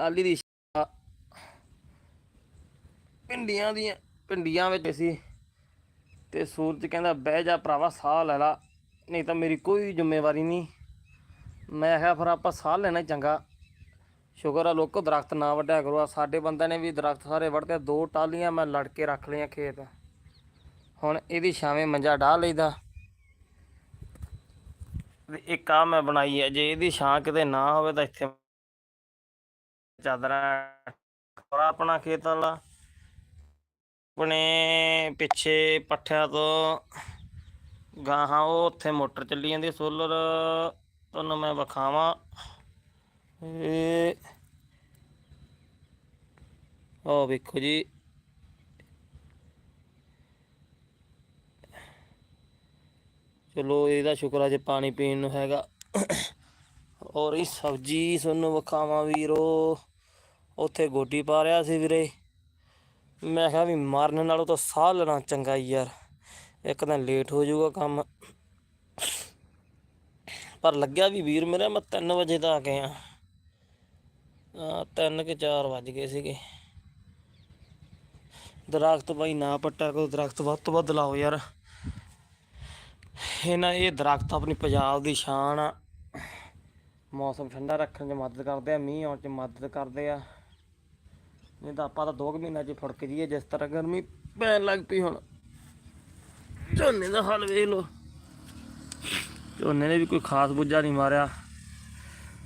ਟਾਲੀ ਦੀ ਛਾਂ ਪਿੰਡੀਆਂ ਦੀਆਂ ਪਿੰਡੀਆਂ ਵਿੱਚ ਸੀ। ਤੇ ਸੂਰਜ ਕਹਿੰਦਾ, ਬਹਿ ਜਾ ਭਰਾਵਾ, ਸਾਹ ਲੈ ਲਾ। ਨਹੀਂ ਤਾਂ ਮੇਰੀ ਕੋਈ ਜ਼ਿੰਮੇਵਾਰੀ ਨਹੀਂ। ਮੈਂ ਕਿਹਾ, ਫਿਰ ਆਪਾਂ ਸਾਹ ਲੈਣਾ ਚੰਗਾ। ਸ਼ੁਕਰ ਆ, ਲੋਕੋ ਦਰਖਤ ਨਾ ਵੱਢਿਆ ਕਰੋ। ਆ ਸਾਡੇ ਬੰਦਿਆਂ ਨੇ ਵੀ ਦਰਖਤ ਸਾਰੇ ਵੱਢਦੇ ਦੋ ਟਾਲੀਆਂ ਮੈਂ ਲੜ ਕੇ ਰੱਖ ਲਈਆਂ ਖੇਤ। ਹੁਣ ਇਹਦੀ ਛਾਵੇਂ ਮੰਜਾ ਡਾਹ ਲਈਦਾ। ਇੱਕ ਆ ਮੈਂ ਬਣਾਈ ਹੈ। ਜੇ ਇਹਦੀ ਛਾਂ ਕਿਤੇ ਨਾ ਹੋਵੇ ਤਾਂ ਇੱਥੇ ਚਾਦਰਾਂ ਔਰ ਆਪਣਾ ਖੇਤ ਵਾਲਾ। ਆਪਣੇ ਪਿੱਛੇ ਪੱਠਿਆਂ ਤੋਂ ਗਾਹਾਂ, ਉਹ ਉੱਥੇ ਮੋਟਰ ਚੱਲੀ ਜਾਂਦੀ ਸੋਲਰ। ਤੁਹਾਨੂੰ ਮੈਂ ਵਿਖਾਵਾਂ। ਇਹ ਉਹ ਵੇਖੋ ਜੀ। ਚਲੋ, ਇਹਦਾ ਸ਼ੁਕਰ ਆ ਜੇ ਪਾਣੀ ਪੀਣ ਨੂੰ ਹੈਗਾ। ਔਰ ਇਹ ਸਬਜੀ ਤੁਹਾਨੂੰ ਵਿਖਾਵਾਂ ਵੀਰੋ। ਉੱਥੇ ਗੋਡੀ ਪਾ ਰਿਆ ਸੀ ਵੀਰੇ। ਮੈਂ ਕਿਹਾ ਵੀ ਮਰਨ ਨਾਲੋਂ ਤਾਂ ਸਾਹ ਲੈਣਾ ਚੰਗਾ ਈ ਯਾਰ। ਇੱਕ ਤਾਂ ਲੇਟ ਹੋ ਜਾਊਗਾ ਕੰਮ। ਪਰ ਲੱਗਿਆ ਵੀ ਵੀਰ ਮੇਰਾ, ਮੈਂ 3 ਵਜੇ ਦਾ ਆ ਗਿਆ ਆ 3 ਕਿ 4 ਵੱਜ ਗਏ ਸੀਗੇ। ਦਰਖਤ ਬਾਈ ਨਾ ਪੱਟਿਆ ਕਰੋ, ਦਰਖਤ ਵੱਧ ਤੋਂ ਵੱਧ ਲਾਓ ਯਾਰ। ਇਹਨਾਂ ਇਹ ਦਰਖਤ ਆਪਣੀ ਪੰਜਾਬ ਦੀ ਸ਼ਾਨ ਆ। ਮੌਸਮ ਠੰਡਾ ਰੱਖਣ 'ਚ ਮਦਦ ਕਰਦੇ ਆ, ਮੀਂਹ ਆਉਣ 'ਚ ਮਦਦ ਕਰਦੇ ਆ। ਨਹੀਂ ਤਾਂ ਆਪਾਂ ਤਾਂ 2 ਮਹੀਨਿਆਂ 'ਚ ਫੜਕ ਜੀਏ ਜਿਸ ਤਰ੍ਹਾਂ ਗਰਮੀ ਪੈਣ ਲੱਗ ਪਈ ਹੁਣ। ਝੋਨੇ ਦਾ ਹਾਲ ਵੇਖ ਲੋ ਝੋਨੇ ਨੇ ਵੀ ਕੋਈ ਖਾਸ ਬੁੱਝਾ ਨਹੀਂ ਮਾਰਿਆ।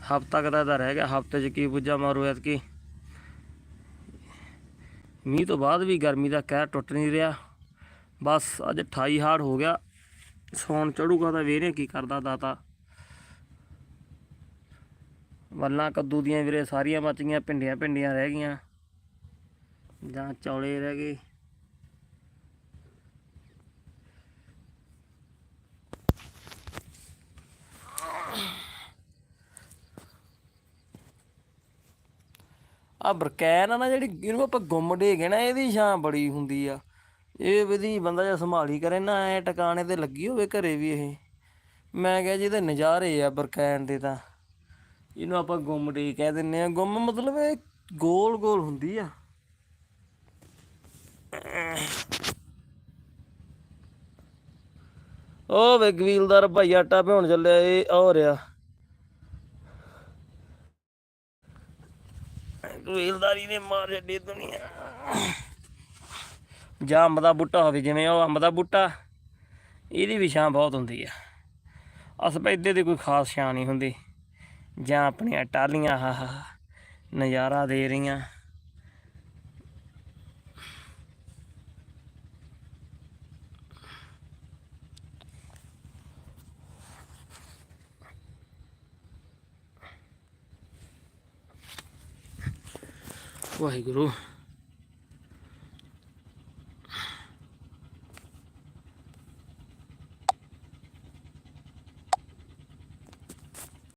ਹਫਤਾ ਕਦਾ ਦਾ ਰਹਿ ਗਿਆ, ਹਫ਼ਤੇ 'ਚ ਕੀ ਬੁੱਝਾ ਮਾਰੂ ਐਤਕੀ। ਮੀਂਹ ਤੋਂ ਬਾਅਦ ਵੀ ਗਰਮੀ ਦਾ ਕਹਿਰ ਟੁੱਟ ਨਹੀਂ ਰਿਹਾ। ਬਸ ਅੱਜ 28 ਹਾੜ ਹੋ ਗਿਆ। ਸੌਣ ਚੜੂਗਾ ਤਾਂ ਵੇਰੇ ਕੀ ਕਰਦਾ ਦਾਤਾ। ਵੱਲਾਂ ਕੱਦੂ ਦੀਆਂ ਵੀਰੇ ਸਾਰੀਆਂ ਮੱਚ ਗਈਆਂ, ਭਿੰਡੀਆਂ ਭਿੰਡੀਆਂ ਰਹਿ ਗਈਆਂ। ਜਾਂ ਚੌਲੇ ਰਹਿ ਗਏ। ਆ ਬਰਕੈਨ ਆ ਨਾ ਜਿਹੜੀ, ਇਹਨੂੰ ਆਪਾਂ ਗੁੰਮ ਢੇਗੇ ਨਾ, ਇਹਦੀ ਛਾਂ ਬੜੀ ਹੁੰਦੀ ਆ। ਇਹ ਵਿਧੀ ਬੰਦਾ ਜੇ ਸੰਭਾਲੀ ਕਰੇ ਨਾ, ਐ ਟਿਕਾਣੇ ਤੇ ਲੱਗੀ ਹੋਵੇ ਘਰੇ ਵੀ ਇਹ। ਮੈਂ ਕਿਹਾ ਜੀ ਇਹਦੇ ਨਜ਼ਾਰੇ ਆ ਬਰਕੈਨ ਦੇ ਤਾਂ। ਇਹਨੂੰ ਆਪਾਂ ਗੁੰਮ ਢੇ ਕਹਿ ਦਿੰਨੇ ਆ। ਗੁੰਮ ਮਤਲਬ ਇਹ ਗੋਲ ਗੋਲ ਹੁੰਦੀ ਆ। ਉਹ ਵੇ ਗਵੀਲਦਾਰ ਭਾਈ ਆਟਾ ਭਿਉਣ ਚੱਲਿਆ, ਇਹ ਹੋ ਰਿਹਾ। ਗਵੀਲਦਾਰੀ ਨੇ ਮਾਰ ਛੱਡੀ ਦੁਨੀਆ। ਜਾਂ ਅੰਬ ਦਾ ਬੂਟਾ ਹੋਵੇ, ਜਿਵੇਂ ਉਹ ਅੰਬ ਦਾ ਬੂਟਾ, ਇਹਦੀ ਵੀ ਛਾਂ ਬਹੁਤ ਹੁੰਦੀ ਆ। ਅਸਪੈਦੇ ਦੀ ਕੋਈ ਖਾਸ ਛਾਂ ਨਹੀਂ ਹੁੰਦੀ। ਜਾਂ ਆਪਣੀਆਂ ਟਾਲੀਆਂ ਹਾ ਹਾ, ਨਜ਼ਾਰਾ ਦੇ ਰਹੀਆਂ। ਵਾਹਿਗੁਰੂ।